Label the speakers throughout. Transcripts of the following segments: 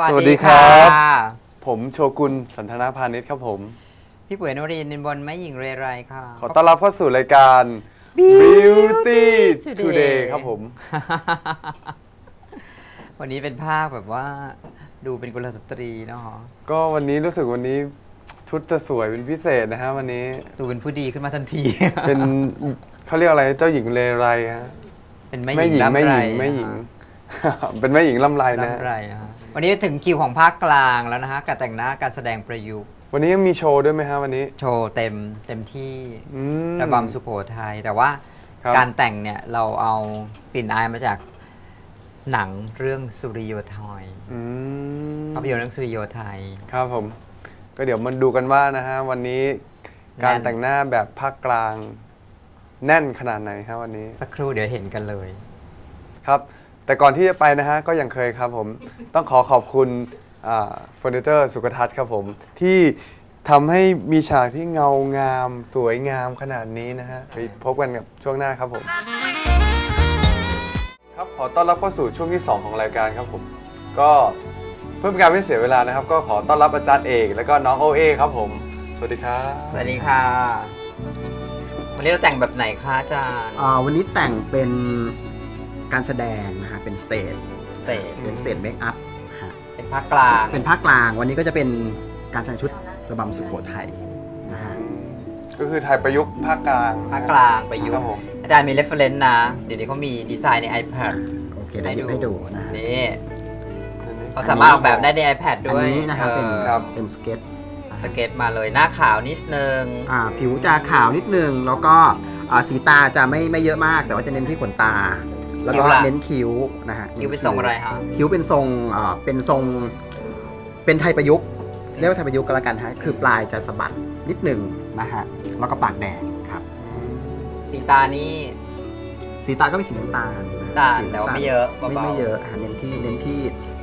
Speaker 1: วัส
Speaker 2: สวัสดี
Speaker 1: ดี
Speaker 2: ครั
Speaker 1: ค่ะ
Speaker 2: บผมโชกุลสันทนาพาณิชย์ครับผม
Speaker 1: พี่ปุ๋ยนวรินทร์นินบนแม่หญิงเรไรค่ะ
Speaker 2: ขอต้อนรับเข้าสู่รายการ Beauty Today ครับผม
Speaker 1: วันนี้เป็นภาพแบบว่าดูเป็นกุลสตรีเนาะ
Speaker 2: ก็วันนี้รู้สึกวันนี้ชุดจะสวยเป็นพิเศษนะฮะวันนี้
Speaker 1: ดูเป็นผู้ดีขึ้นมาทันที
Speaker 2: เป็นเขาเรียกอะไรเจ้าหญิงเลไรฮะ
Speaker 1: เป็นแม่
Speaker 2: แม่
Speaker 1: ห
Speaker 2: ห
Speaker 1: ญิ
Speaker 2: ญิ
Speaker 1: ง
Speaker 2: งแม่หญิง
Speaker 1: ร่ำร
Speaker 2: แม่หญิง เป็นแม่หญิงลำไรนะฮะ
Speaker 1: ร่ำไรนะฮะ วันนี้ถึงคิวของภาคกลางแล้วนะฮะการแต่งหน้าการแสดงประยุกต์
Speaker 2: วันนี้ยังมีโชว์ด้วยไหมฮะวันนี้
Speaker 1: โชว์เต็มเต็มที่
Speaker 2: อืม
Speaker 1: ระบำสุโขทัยแต่ว่า
Speaker 2: ครับ
Speaker 1: การแต่งเนี่ยเราเอากลิ่นอายมาจากหนังเรื่องสุริโยไทย
Speaker 2: อืม
Speaker 1: ภาพยนตร์เรื่องสุริโยไทย
Speaker 2: ครับผม ก็เดี๋ยวมาดูกันว่านะฮะวันนี้การ
Speaker 1: แน่น
Speaker 2: แต่งหน้าแบบภาคกลาง แน่นขนาดไหนครับวันนี้
Speaker 1: สักครู่เดี๋ยวเห็นกันเลย
Speaker 2: ครับ แต่ก่อนที่จะไปนะฮะก็อย่างเคยครับผมต้องขอขอบคุณเฟอร์นิเจอร์สุขทัศน์ครับผม ที่ทำให้มีฉากที่เงางาม สวยงามขนาดนี้นะฮะไปพบกันกับช่วงหน้าครับผม ครับขอต้อนรับเข้าสู่ช่วงที่ 2 ของรายการครับผม ก็เพื่อเป็นการไม่เสียเวลานะครับ ก็ขอต้อนรับอาจารย์เอก แล้วก็น้องโอเอครับผม สวัสดีครับ
Speaker 1: สวัสดีค่ะ วันนี้เราแต่งแบบไหนคะอาจารย์
Speaker 3: อ่าวันนี้แต่งเป็น การแสดงนะฮะเป็นสเตจ
Speaker 1: เตะ
Speaker 3: เป็นสเตจเมคอัพฮะ
Speaker 1: เป็นภาคกลาง
Speaker 3: เป็นภาคกลางวันนี้ก็จะเป็นการแต่งชุดระบำสุโขทัยนะฮะ
Speaker 2: ก็คือไทยประยุกต์ภาคกลาง
Speaker 1: ภาคกลางประยุก
Speaker 2: ครับ
Speaker 1: ต์
Speaker 2: ผม
Speaker 1: อาจารย์มี reference นะ เดี๋ยวนี้เขามีดีไซน์ใน iPad
Speaker 3: โอเคเดี๋ยวหยิบให้ดูนะฮะ
Speaker 1: นี่
Speaker 2: อันนี้
Speaker 1: เขาสามารถออกแบบได้ใน iPad
Speaker 3: อัน
Speaker 1: ด้วย
Speaker 3: นี้นะครับเป็น
Speaker 1: ออ
Speaker 2: ครับ
Speaker 3: เป็นสเก็ตนะ
Speaker 1: ส
Speaker 3: ฮะ
Speaker 1: เก็ตมาเลยหน้าขาวนิดนึง
Speaker 3: อ่าผิวจะขาวนิดนึง แล้วก็อ่าสีตาจะไม่ไม่เยอะมาก แต่ว่าจะเน้นที่ขนตา แล้ว
Speaker 1: คิ้
Speaker 3: ก็
Speaker 1: วล่ะ
Speaker 3: เน้นคิ้วนะฮะ
Speaker 1: คิ้วเป็นทรงอะไรคะ
Speaker 3: คิ้วเป็นทรงอ่าเป็นทรงเป็นไทยประยุกต์เรียกว่าไทยประยุกต์ก็แล้วกันฮะคือปลายจะสะบัดนิดหนึ่งนะฮะแล้วก็ปากแดงครับ
Speaker 1: สีตานี่
Speaker 3: สีตาก็เป็นสีน้ำตาลนะ
Speaker 1: ตาล
Speaker 3: สี
Speaker 1: แต่ว่า
Speaker 3: น้ำ
Speaker 1: ไม่เยอะ
Speaker 3: ไม่
Speaker 1: เบา
Speaker 3: ไม่เยอะอะเน้นที่เน้นที่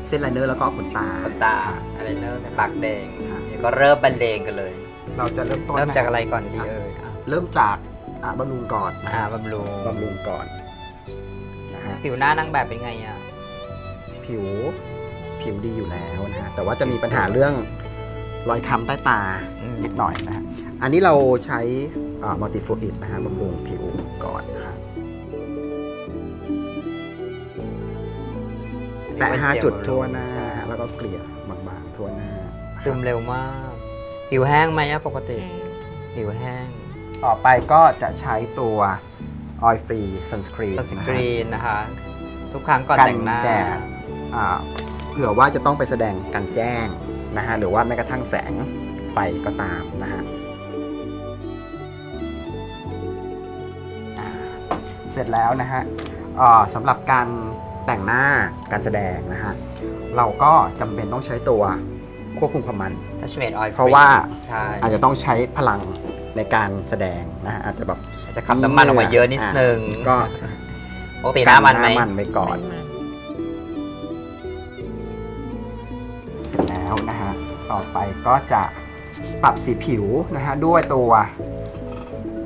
Speaker 3: เส้นไลเนอร์แล้วก็ขนตา
Speaker 1: ขนตาอะไรเนอร์แต่ปากแดง
Speaker 3: ครับ
Speaker 1: เดี๋ยวก็เริ่มบรรเลงกันเลย
Speaker 3: เราจะเริ่มต้น
Speaker 1: เริ่มจาก
Speaker 3: น
Speaker 1: อะไรก่อนดีเอ่ยอะ
Speaker 3: เริ่มจากอะบำรุงก่อนนะ
Speaker 1: อ่า
Speaker 3: ฮะ
Speaker 1: บำรุง
Speaker 3: บำรุงก่อนนะฮะ
Speaker 1: ผิวหน้านางแบบเป็นไงอะ
Speaker 3: ผิวผิวดีอยู่แล้วนะฮะแต่ว่าจะมีปัญหาเรื่องรอยค้ำใต้ตา
Speaker 1: อืม
Speaker 3: นิดหน่อยนะฮะอันนี้เราใช้มัลติฟลูอิดนะฮะบำรุงผิวก่อนนะฮะแปะห้าจุดทั่วหน้า แล้วก็เกลี่ยบางๆทั่วหน้า
Speaker 1: ซึมเร็วมาก ผิวแห้งไหมอะปกติ ผิวแห้ง
Speaker 3: ต่อไปก็จะใช้ตัว Oil Free Sunscreen
Speaker 1: สกรีนนะคะ ทุกครั้งก่อน
Speaker 3: กัน
Speaker 1: แต่งหน้า
Speaker 3: แดดอ่าเผื่อว่าจะต้องไปแสดงกลารแจ้งนะฮะหรือว่าแม้กระทั่งแสงไฟก็ตามนะฮะอ่าเสร็จแล้วนะฮะอ่าสำหรับการแต่งหน้าการแสดงนะฮะเราก็จำเป็นต้องใช้ตัวควบคุมความมัน
Speaker 1: ทัชเมดออยล์
Speaker 3: เพราะว่า
Speaker 1: ใช่
Speaker 3: อาจจะต้องใช้พลังในการแสดงนะฮะอาจจะแบบ
Speaker 1: อา จจะขับน้ำมันออกมาเยอะนิดนึง
Speaker 3: ก็
Speaker 1: ปกติหน้ามันไหม
Speaker 3: หน้ามันไว้ก่อนเสร็จแล้วนะฮะต่อไปก็จะปรับสีผิวนะฮะด้วยตัว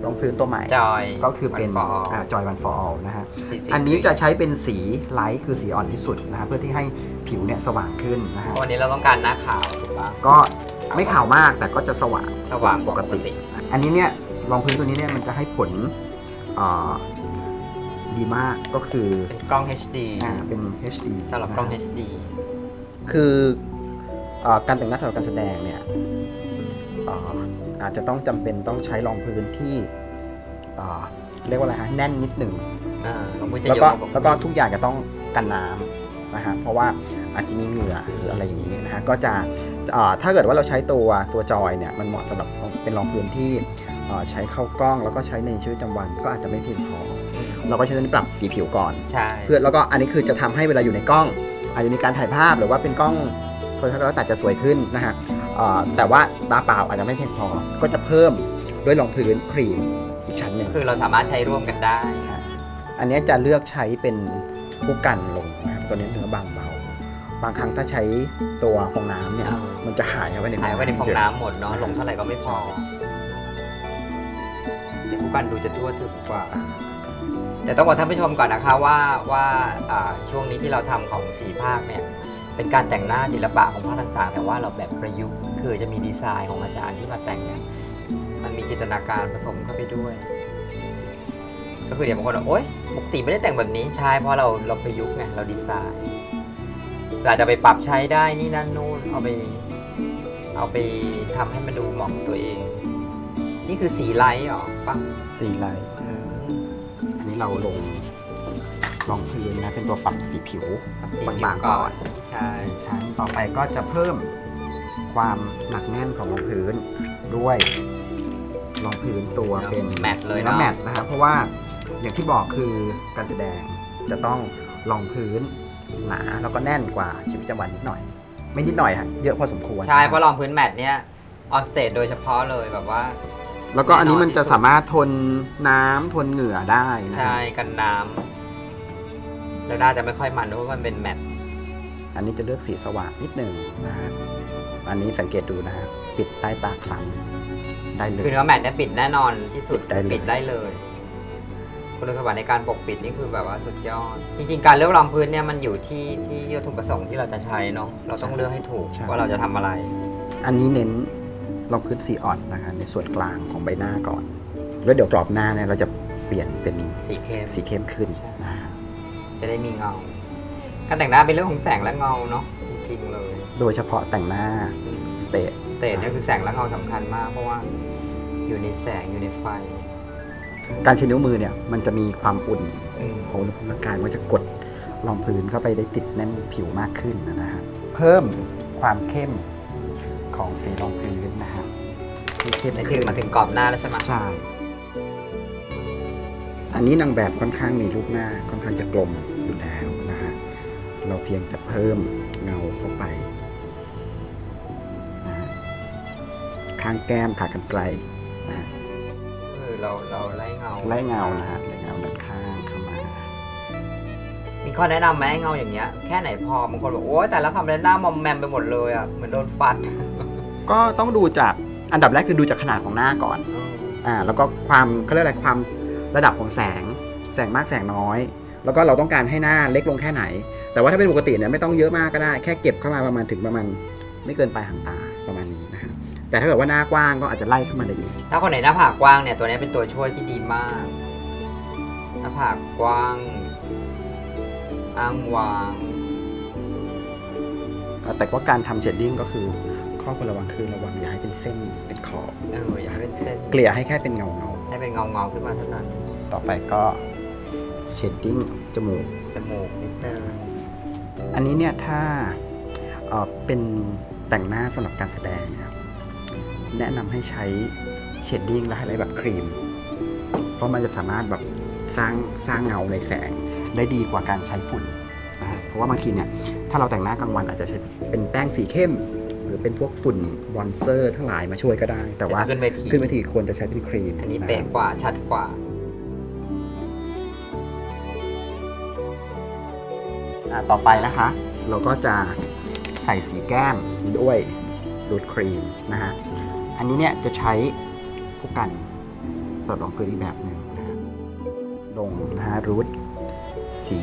Speaker 3: รองพื้นตัวใหม่
Speaker 1: จอย
Speaker 3: ก็คือเป็น
Speaker 1: One for All
Speaker 3: จอยวันฟอร์นะฮะ
Speaker 1: สีสี
Speaker 3: อันนี้จะใช้เป็นสีไลท์คือสีอ่อนที่สุดนะฮะเพื่อที่ให้ผิวเนี่ยสว่างขึ้นนะฮะ
Speaker 1: วันนี้เราต้องการหน้าขาวถูกปะ
Speaker 3: ก็ไม่ขาวมากแต่ก็จะสว่าง
Speaker 1: สว่าง
Speaker 3: ปกติ อันนี้เนี่ย รองพื้นตัวนี้เนี่ยมันจะให้ผลเอ่อดีมากก็คือ
Speaker 1: เป็นกล้อง HD
Speaker 3: อ่าเป็น HD
Speaker 1: สำหรับกล้อง
Speaker 3: นะฮะ
Speaker 1: HD
Speaker 3: คือเออการแต่งหน้าสำหรับการแสดงเนี่ยเอ่ออาจจะต้องจำเป็นต้องใช้รองพื้นที่เอ่อเรียกว่าอะไรฮะแน่นนิดหนึ่ง
Speaker 1: อ่าลงมือจะ
Speaker 3: แล้ว
Speaker 1: เย
Speaker 3: ก็
Speaker 1: อะา
Speaker 3: แล้วก็ทุกอย่างจะต้องกันน้ำนะฮะเพราะว่าอาจจะมีเหงื่อหรืออะไรอย่างนี้นะฮะก็จะเอ่อถ้าเกิดว่าเราใช้ตัวตัวจอยเนี่ยมันเหมาะสำหรับเป็นรองพื้นที่เอ่อ ใช้เข้ากล้องแล้วก็ใช้ในชีวิตประจำวันก็อาจจะไม่เพียงพอ
Speaker 1: อืม
Speaker 3: เราก็ใช้ตัวนี้ปรับสีผิวก่อน
Speaker 1: ใช่
Speaker 3: เพื่อแล้วก็อันนี้คือจะทำให้เวลาอยู่ในกล้อง อาจจะมีการถ่ายภาพหรือว่าเป็นกล้องโทรทัศน์แล้วแต่จะสวยขึ้นนะฮะเอ่อแต่ว่าตาเปล่าอาจจะไม่เพียงพอ ก็จะเพิ่มด้วยรองพื้นครีมอีกชั้นหนึ่ง
Speaker 1: คือเราสามารถใช้ร่วมกันได้
Speaker 3: อันนี้จะเลือกใช้เป็นผู้กันลงนะครับตัวนี้เนื้อบางเบาบางครั้งถ้าใช้ตัวฟองน้ำเนี่ย
Speaker 1: อ่า
Speaker 3: มันจะหายเข้าไปใน
Speaker 1: หายไว้ในฟองน้ำหมดเนาะลงเท่าไหร่ก็ไม่พอ แต่ผู้กันดูจะทั่วถึงกว่า แต่ต้องบอกท่านผู้ชมก่อนนะคะว่าว่าช่วงนี้ที่เราทำของสีภาคเนี่ยเป็นการแต่งหน้าศิลปะของผ้าต่าง ๆ แต่ว่าเราแบบประยุกต์คือจะมีดีไซน์ของอาจารย์ที่มาแต่งเนี่ยมันมีจินตนาการผสมเข้าไปด้วย ก็คือเดี๋ยวบางคนบอกโอ๊ยปกติไม่ได้แต่งแบบนี้ใช่เพราะเราเราประยุกต์ไงเราดีไซน์เราจจะไปปรับใช้ได้นี่นั่นนู่นเอาไป เอาไปทำให้มันดูเหมาะกับตัวเอง นี่คือสีไลท์เหรอปัง
Speaker 3: สีไลท์
Speaker 1: อืม
Speaker 3: อันนี้เราลงรองพื้นนะเป็นตัวปรับสีผิว
Speaker 1: ปรับสี
Speaker 3: บางๆ
Speaker 1: ผิวก่อน
Speaker 3: ก่อน
Speaker 1: ใช่
Speaker 3: ชั้นต่อไปก็จะเพิ่มความหนักแน่นของรองพื้นด้วยรองพื้นตัวเป็น
Speaker 1: แมทเลย
Speaker 3: เนื้
Speaker 1: เนาะ
Speaker 3: อแมทนะครับเพราะว่าอย่างที่บอกคือการแสดงจะต้องรองพื้นหนาแล้วก็แน่นกว่าชีวิตประจำวันนิดหน่อย ไม่นิดหน่อยฮะเยอะพอสมควร
Speaker 1: ใช่เพราะรองพื้นแมทเนี่ยออนสเตจโดยเฉพาะเลยแบบว่า
Speaker 3: แล้วก็อันนี้มันจะ
Speaker 1: แน่นอนที่สุด
Speaker 3: สามารถทนน้ำทนเหงื่อได้นะ
Speaker 1: ใช่กันน้ำแล้วน่าจะไม่ค่อยมันเพราะมันเป็นแมท
Speaker 3: อันนี้จะเลือกสีสว่างนิดหนึ่งนะฮะอันนี้สังเกตดูนะฮะปิดใต้ตาคล้ำได้เลย
Speaker 1: คือเนื้อแมทเนี่ยปิดแน่นอนที่สุด
Speaker 3: ปิดได้เลย
Speaker 1: ปิดได้เลย คุณสมบัติในการปกปิดนี่คือแบบว่าสุดยอด จริง ๆ การเลือกรองพื้นเนี่ยมันอยู่ที่ที่วัตถุประสงค์ที่เราจะใช้เนาะเราต้องเลือกให้ถูกว่าเราจะทำอะไร
Speaker 3: อันนี้เน้น รองพื้นสีอ่อนนะคะ ในส่วนกลางของใบหน้าก่อน แล้วเดี๋ยวกรอบหน้าเนี่ยเราจะเปลี่ยนเป็น
Speaker 1: สีเข้ม
Speaker 3: สีเข้มขึ้น
Speaker 1: ใช่
Speaker 3: นะฮะ
Speaker 1: จะได้มีเงา การแต่งหน้าเป็นเรื่องของแสงและเงาเนาะจริงๆเลย
Speaker 3: โดยเฉพาะแต่งหน้าสเตท
Speaker 1: เตจเนี่ยคือแสงและเงาสำคัญมาก เพราะว่าอยู่ในแสงอยู่ในไฟ
Speaker 3: การใช้นิ้วมือเนี่ยมันจะมีความอุ่น
Speaker 1: อืม
Speaker 3: ของอุณหภูมิร่างกายมันจะกดรองพื้นเข้าไปได้ติดแน่นผิวมากขึ้นนะฮะเพิ่มความเข้ม ของสีรองพื้นนะฮะที่เข้ม
Speaker 1: นี่คื
Speaker 3: ขึ้
Speaker 1: อนมาถึงกรอบหน้าแล้วใช่ไหม
Speaker 3: ใช่อันนี้นางแบบค่อนข้างมีรูปหน้าค่อนข้างจะกลมอยู่แล้วนะฮะเราเพียงแต่เพิ่มเงาเข้าไปนะฮะข้างแก้มขากรรไกรนะฮะ
Speaker 1: คือเราเราไล่เงา
Speaker 3: ไล่เงานะฮะไล่เงาด้านข้างเข้ามา
Speaker 1: มีข้อแนะนำไหมให้เงาอย่างเงี้ยแค่ไหนพอบางคนบอกโอ๊ยแต่ละทำแล้วหน้ามอมแมมไปหมดเลยอะเหมือนโดนฟัด
Speaker 3: ก็ต้องดูจากอันดับแรกคือดูจากขนาดของหน้าก่อนอ่าแล้วก็ความเขาเรียกอะไรความระดับของแสง แสงมากแสงน้อย แล้วก็เราต้องการให้หน้าเล็กลงแค่ไหน แต่ว่าถ้าเป็นปกติเนี่ยไม่ต้องเยอะมากก็ได้ แค่เก็บเข้ามาประมาณถึงประมาณไม่เกินปลายหางตาประมาณนี้นะฮะแต่ถ้าเกิดว่าหน้ากว้างก็อาจจะไล่ขึ้นมาได้อีก
Speaker 1: ถ้าคนไหนหน้าผากกว้างเนี่ยตัวนี้เป็นตัวช่วยที่ดีมาก หน้าผากกว้างอ้างวาง
Speaker 3: แต่ว่าการทำเชดดิ้งก็คือ ข้อควรระวังคือระวังอย่าให้เป็นเส้นเป็นขอบ
Speaker 1: เอออย่าให้เป็นเส้น
Speaker 3: เกลี่ยให้แค่เป็นเงาเงา
Speaker 1: ให้เป็นเงาเงาๆขึ้นมาเท่านั้น
Speaker 3: ๆต่อไปก็เชดดิ้งจมูก
Speaker 1: จมูกนิดนึง
Speaker 3: อันนี้เนี่ยถ้าเอ่อเป็นแต่งหน้าสำหรับการแสดงนะครับแนะนำให้ใช้เชดดิ้งและไฮไลท์แบบครีม เพราะมันจะสามารถแบบสร้างสร้างเงาในแสงได้ดีกว่าการใช้ฝุ่นนะฮะเพราะว่าบางทีเนี่ยถ้าเราแต่งหน้ากลางวันอาจจะใช้เป็นแป้งสีเข้มห รือเป็นพวกฝุ่นบอนเซอร์ ทั้งหลายมาช่วยก็ได้ แต่ว่า
Speaker 1: ขึ้นเวที
Speaker 3: ขึ้นเวทีควรจะใช้เป็นครีม
Speaker 1: อันนี้ะเป๊ะกว่าชัดกว่า
Speaker 3: อ่าต่อไปนะคะ เราก็จะใส่สีแก้มด้วยรูทครีมนะฮะอันนี้เนี่ยจะใช้ผู้กันสำหรับรองพื้นอีกแบบหนึ่งนะฮะลงนะฮะรูทสี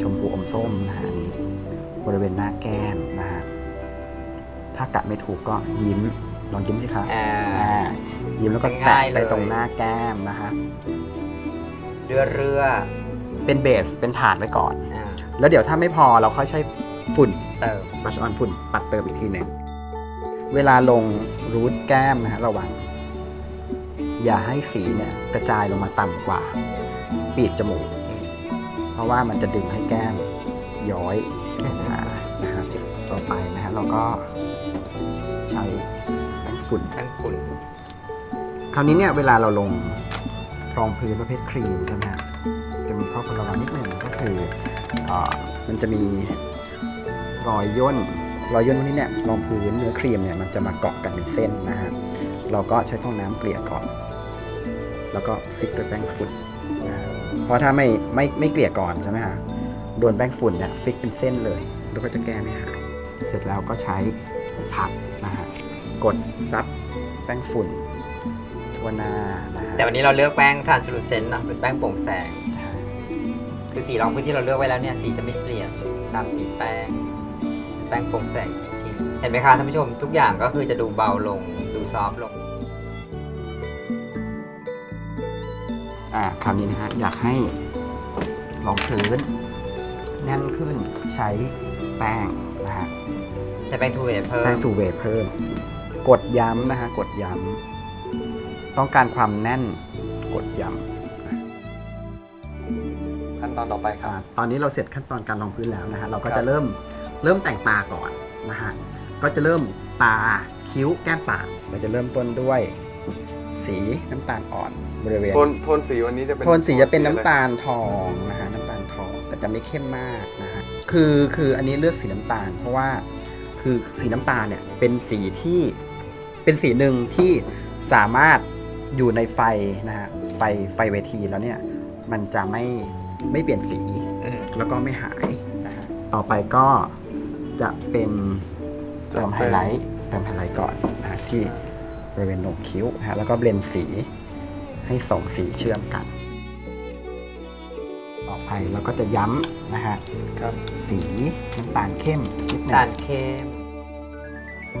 Speaker 3: ชมพูอมส้มนะฮะอันนี้บริเวณหน้าแก้มนะฮะ ถ้ากะไม่ถูกก็ยิ้มลองยิ้มสิคะ
Speaker 1: อ่า
Speaker 3: อ่ายิ้มแล้วก็
Speaker 1: ง่า
Speaker 3: แตะ
Speaker 1: ยๆ
Speaker 3: ไป
Speaker 1: เลย
Speaker 3: ตรงหน้าแก้มนะฮะ
Speaker 1: เรือเรือ
Speaker 3: เป็นเบสเป็นฐานไว้ก่อน
Speaker 1: อ่า
Speaker 3: แล้วเดี๋ยวถ้าไม่พอเราค่อยใช้ฝุ่น
Speaker 1: เติม
Speaker 3: บัชออนฝุ่นปัดเติมอีกทีหนึ่งเวลาลงรูทแก้มนะฮะระวัง อย่าให้สีเนี่ยกระจายลงมาต่ำกว่า ปีกจมูก เพราะว่ามันจะดึงให้แก้มย้อยลงมานะครับต่อไปนะฮะเราก็ ใช้แป้งฝุ่น
Speaker 1: ทั้งฝุ่น
Speaker 3: คราวนี้เนี่ยเวลาเราลงรองพื้นประเภทครีมใช่ไหมฮะจะมีข้อควรระวังนิดหนึ่งก็คืออามันจะมีรอยย่นรอยย่นพวกนี้เนี่ยรองพื้นเนื้อครีมเนี่ยมันจะมาเกาะกันเป็นเส้นนะฮะเราก็ใช้ฟองน้ำเกลี่ยก่อน แล้วก็ฟิกด้วยแป้งฝุ่นนะฮะเพราะถ้าไม่ไม่ไม่เกลี่ยก่อนใช่ไหมฮะโดนแป้งฝุ่นเนี่ยฟิกเป็นเส้นเลยแล้วก็จะแก้ไม่หายเสร็จแล้วก็ใช้ พับนะฮะกดซับแป้งฝุ่นทั่วหน้านะฮะ
Speaker 1: แต่วันนี้เราเลือกแป้ง translucent เนอะเป็นแป้งโปร่งแสงคือสีรองพื้นที่เราเลือกไว้แล้วเนี่ยสีจะไม่เปลี่ยนตามสีแป้งป้งโปร่งแสงจริงๆเห็นไหมคะท่านผู้ชมทุกอย่างก็คือจะดูเบาลงดูซอฟต์ลง
Speaker 3: อ่าคราวนี้นะฮะอยากให้รองพื้นแน่นขึ้นใช้แป้งนะฮะ
Speaker 1: ใช้แป้งทูเวย์เพิ่
Speaker 3: แป้ง
Speaker 1: ม
Speaker 3: ทูเวย์เพิ่ม กดย้ำนะฮะกดย้ำต้องการความแน่นกดย้
Speaker 2: ขั้นตอนต่อไปำครับ
Speaker 3: อ่าตอนนี้เราเสร็จขั้นตอนการรองพื้นแล้วนะฮะเราก็
Speaker 2: ครั
Speaker 3: จะ
Speaker 2: บ
Speaker 3: เริ่มเริ่มแต่งตาก่อนนะฮะก็จะเริ่มตาคิ้วแก้มปากเราจะเริ่มต้นด้วยสีน้ำตาลอ่อนบริเวณ
Speaker 2: โทนโทนสีวันนี้จะเป็น
Speaker 3: โทนสีจะเป็นน้ำ
Speaker 2: อะไร
Speaker 3: ตาลทองนะฮะน้ำตาลทองแต่จะไม่เข้มมากนะฮะคือคืออันนี้เลือกสีน้ำตาล เพราะว่า คือสีน้ำตาลเนี่ยเป็นสีที่เป็นสีหนึ่งที่สามารถอยู่ในไฟนะฮะไฟไฟเวทีแล้วเนี่ยมันจะไม่ไม่เปลี่ยนสี
Speaker 1: อืม
Speaker 3: แล้วก็ไม่หายนะฮะต่อไปก็จะเป็นเติมไฮไลท์เติมไฮไลท์ก่อนนะฮะที่บริเวณโหนกคิ้วนะฮะแล้วก็เบลนสีให้สองสีเชื่อมกัน ต่อไปเราก็จะย้ำนะฮะ
Speaker 2: ครับ
Speaker 3: สีน้ำตาลเข้มนิดหนึ
Speaker 1: จางนเข้ม
Speaker 3: ใช้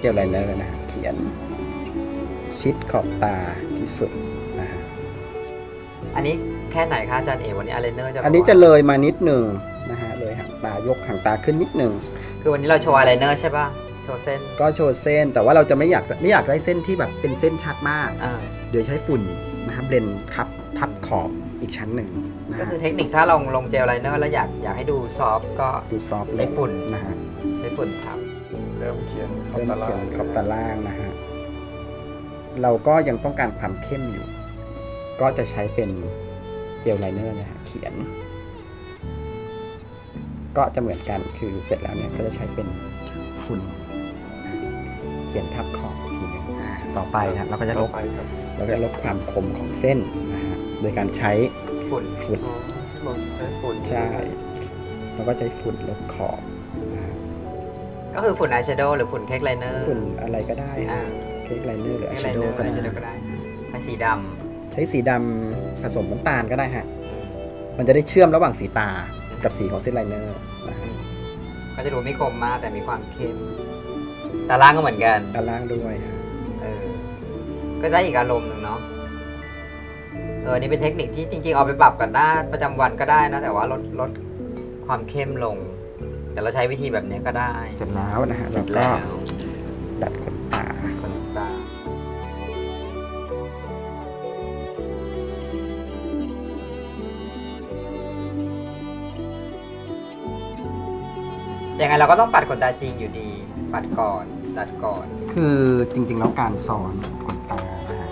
Speaker 3: เจลไลเนอร์นะฮะเขียนชิดขอบตาที่สุดนะฮะ
Speaker 1: อันนี้แค่ไหนคะอาจารย์เอวันนี้อะไรเนอร์จะบก
Speaker 3: อันนี้จะ
Speaker 1: ว่า
Speaker 3: เลยมานิดหนึ่งนะฮะเลยหางตายกหางตาขึ้นนิดหนึ่ง
Speaker 1: คือวันนี้เราโชว์อะไรเนอร์ใช่ป่ะ โชว์เส้น
Speaker 3: ก็โชว์เส้น แต่ว่าเราจะไม่อยากไม่อยากได้เส้นที่แบบเป็นเส้นชัดมาก
Speaker 1: อ่า
Speaker 3: เดี๋ยวใช้ฝุ่นนะครับเบลนทับทับขอบอีกชั้นหนึ่งนะ
Speaker 1: ก็
Speaker 3: ฮะ
Speaker 1: คือเทคนิคถ้าลงลงเจลไลเนอร์แล้วอยากอยากให้ดูซอฟต์ก็
Speaker 3: ดูซอฟต์
Speaker 1: ใช้ฝุ่น
Speaker 3: นะฮะ
Speaker 1: ใช้ฝุ่นทับ
Speaker 2: เริ่มเขียนขอบ
Speaker 3: เริ่ม
Speaker 2: ตาล่า
Speaker 3: เขีย
Speaker 2: ง
Speaker 3: นขอบตาล่างนะฮะเราก็ยังต้องการความเข้มอยู่ ก็จะใช้เป็นเจลไลเนอร์นะฮะเขียน ก็จะเหมือนกันคือเสร็จแล้วเนี่ยก็จะใช้เป็นฝุ่นนะฮะเขียนทับขอบอีกทีหนึงอ่าต่อไปนะเราก็จะล
Speaker 2: ต่อบไปครับ
Speaker 3: เราก็จะลดความคมของเส้นนะฮะโดยการใช้
Speaker 1: ฝุ่น
Speaker 3: ฝุ่น
Speaker 2: อ๋อเราใช้ฝุ่น
Speaker 3: ใช่แล้วก็ใช้ฝุ่นลบขอบนะฮะ
Speaker 1: ก็คือฝุ่นอายแชโดว์หรือฝุ่นเค้กไลเนอร์
Speaker 3: ฝุ่นอะไรก็ได้
Speaker 1: อ่า
Speaker 3: ฮะเค้กไลเนอร์หรืออา
Speaker 1: เค้ก
Speaker 3: ยแช
Speaker 1: ไล
Speaker 3: โด
Speaker 1: เนอ
Speaker 3: ว์
Speaker 1: ร์
Speaker 3: ก็
Speaker 1: อายแชโดว์ก็
Speaker 3: ได้
Speaker 1: ได้ใช้สีด
Speaker 3: ใช้สีดำผสมน้ำตาลก็ได้ฮะมันจะได้เชื่อมระหว่างสีตากับสีของเส้นไลเนอร์นะฮะำ
Speaker 1: ก็จะดูไม่คมมากแต่มีความเข้ม ตาล่างก็เหมือนกัน
Speaker 3: ด้านล่างด้วยฮะ
Speaker 1: เออก็ได้อีกอารมณ์หนึ่งเนาะเออนี่เป็นเทคนิคที่จริงๆเอาไปปรับกันได้ประจำวันก็ได้นะ แต่ว่าลดลดความเข้มลง แต่เราใช้วิธีแบบนี้ก็ได้
Speaker 3: เสร็จแล้วนะฮะเราก็
Speaker 1: แล้ว
Speaker 3: ดัดขนตา
Speaker 1: ขนตายังไงเราก็ต้องปัดขนตาจริงอยู่ดี ปัดก่อน ตัดก่อน
Speaker 3: คือจริงๆแล้วการซ้อนขนตานะฮะ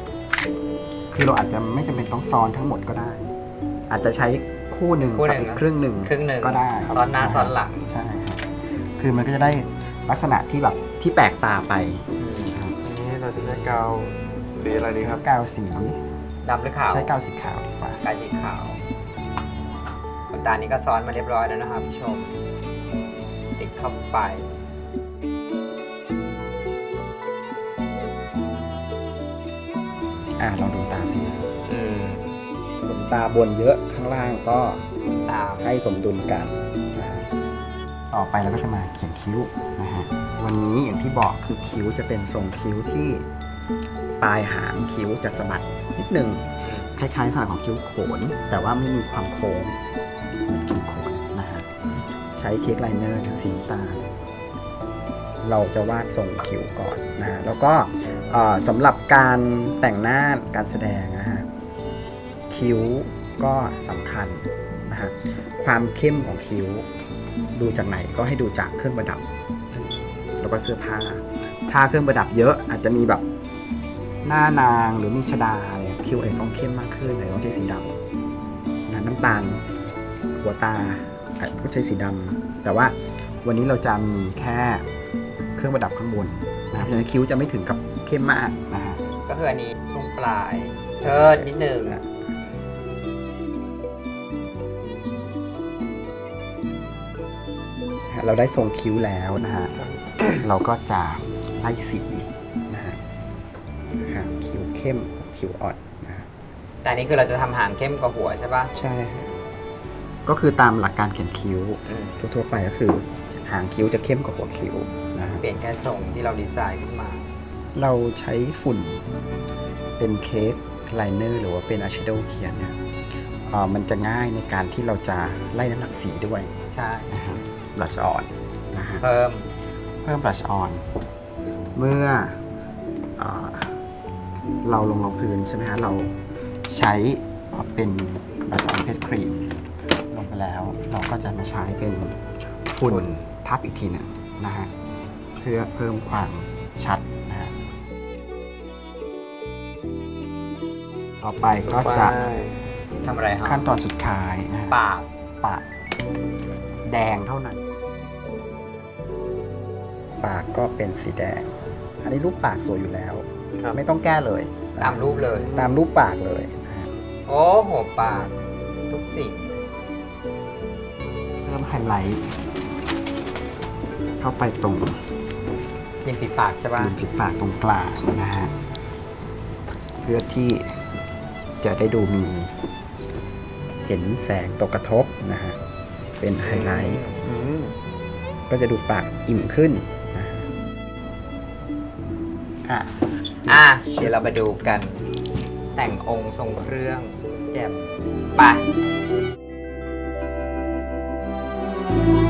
Speaker 3: คือเราอาจจะไม่จำเป็นต้องซ้อนทั้งหมดก็ได้ อาจจะใช้คู่หนึ่ง
Speaker 1: คู่ห
Speaker 3: กั
Speaker 1: นึ่
Speaker 3: บ
Speaker 1: ง
Speaker 3: อีก
Speaker 1: นะ
Speaker 3: ครึ่งหนึ่ง
Speaker 1: ครึ่งหนึ่ง
Speaker 3: ก็ได้ครับ
Speaker 1: ซ้อนหน้าซ้อนหลัง
Speaker 3: ใช่ครับคือมันก็จะได้ลักษณะที่แบบที่แปลกตาไปนะครับ
Speaker 2: อันนี้เราจะใช้กาวสีอะไรดีครับ
Speaker 3: กาวสี
Speaker 1: ดำหรือขาว
Speaker 3: ใช้กาวสีขาวดีกว่า
Speaker 1: กายสีขาวขนตานี้ก็ซ้อนมาเรียบร้อยแล้วนะครับผู้ชม ติดเข้าไป
Speaker 3: อ่าลองดูตาสิ
Speaker 1: อืม
Speaker 3: ขนตาบนเยอะข้างล่างก็
Speaker 1: ตาม
Speaker 3: ให้สมดุลกันนะฮะต่อไปเราก็จะมาเขียนคิ้วนะฮะ วันนี้อย่างที่บอกคือคิ้วจะเป็นทรงคิ้วที่ปลายหางคิ้วจะสะบัดนิดหนึ่งคล้ายๆลักษณะของคิ้วโขน แต่ว่าไม่มีความโค้งเหมือนคิ้วโขนนะฮะ ใช้เค้กไลเนอร์สีน้ำตาลเราจะวาดทรงคิ้วก่อนนะฮะแล้วก็เอ่อ สำหรับการแต่งหน้าการแสดงนะฮะคิ้วก็สำคัญนะฮะความเข้มของคิ้ว ดูจากไหนก็ให้ดูจากเครื่องประดับ แล้วก็เสื้อผ้า ถ้าเครื่องประดับเยอะอาจจะมีแบบหน้านางหรือมีชดาอะไรคิ้วอาจจะต้องเข้มมากขึ้นอาจจะต้องใช้สีดำนะน้ำตาลหัวตาอาจจะต้องใช้สีดำแต่ว่าวันนี้เราจะมีแค่เครื่องประดับข้างบน นะครับเพราะฉะนั้นคิ้วจะไม่ถึงกับเข้มมากนะฮะ
Speaker 1: ก็คืออันนี้ตรงปลาย เชิดนิดหนึ่ง
Speaker 3: เราได้ทรงคิ้วแล้วนะฮะ เราก็จะไล่สีนะฮะหางคิ้วเข้มคิ้วอ่อนนะฮะ
Speaker 1: แต่อันนี้คือเราจะทำหางเข้มกว่าหัวใช่ปะ
Speaker 3: ใช่ฮะก็คือตามหลักการเขียนคิ้ว
Speaker 1: อืม
Speaker 3: ทั่วๆไปก็คือ หางคิ้วจะเข้มกว่าหัวคิ้วนะฮะ
Speaker 1: เปลี่ยนแค่ทรงที่เราดีไซน์ขึ้นมา
Speaker 3: เราใช้ฝุ่นเป็นเค้กไลเนอร์หรือว่าเป็นอายแชโดว์เขียนเนี่ยเอ่อมันจะง่ายในการที่เราจะไล่น้ำหนักสีด้วย
Speaker 1: ใช่
Speaker 3: นะฮะบลัชออนนะฮะ
Speaker 1: เพิ่ม
Speaker 3: เพิ่มบลัชออนเมื่อเออเราลงรองพื้นใช่ไหมฮะเราใช้เป็นบลัชออนเพชรครีมลงไปแล้ว เราก็จะมาใช้เป็นฝุ่นทับอีกทีหนึ่งนะฮะ เพื่อเพิ่มความชัดนะฮะต่อไปก็จะ
Speaker 1: ทำอะไรฮะ
Speaker 3: ขั้นตอนสุดท้ายนะฮะ
Speaker 1: ปาก
Speaker 3: ปากแดงเท่านั้น ปากก็เป็นสีแดง อันนี้รูปปากสวยอยู่แล้ว
Speaker 2: ครับ
Speaker 3: ไม่ต้องแก้เลยนะ
Speaker 1: ตามรูปเลย
Speaker 3: ตามรูปปากเลยนะฮะ
Speaker 1: โอ้โหปากทุกสิ่ง
Speaker 3: เพิ่มไฮไลท์เข้าไปตรง
Speaker 1: ริมฝีปากใช่ป่ะ
Speaker 3: ริมฝีปากตรงกลางนะฮะเพื่อที่จะได้ดูมีเห็นแสงตกกระทบนะฮะเป็นไฮไลท์ก็จะดูปากอิ่มขึ้นอะ
Speaker 1: อะเดี๋ยวเราไปดูกัน แต่งองค์ทรงเครื่องแจ่มไป Thank you.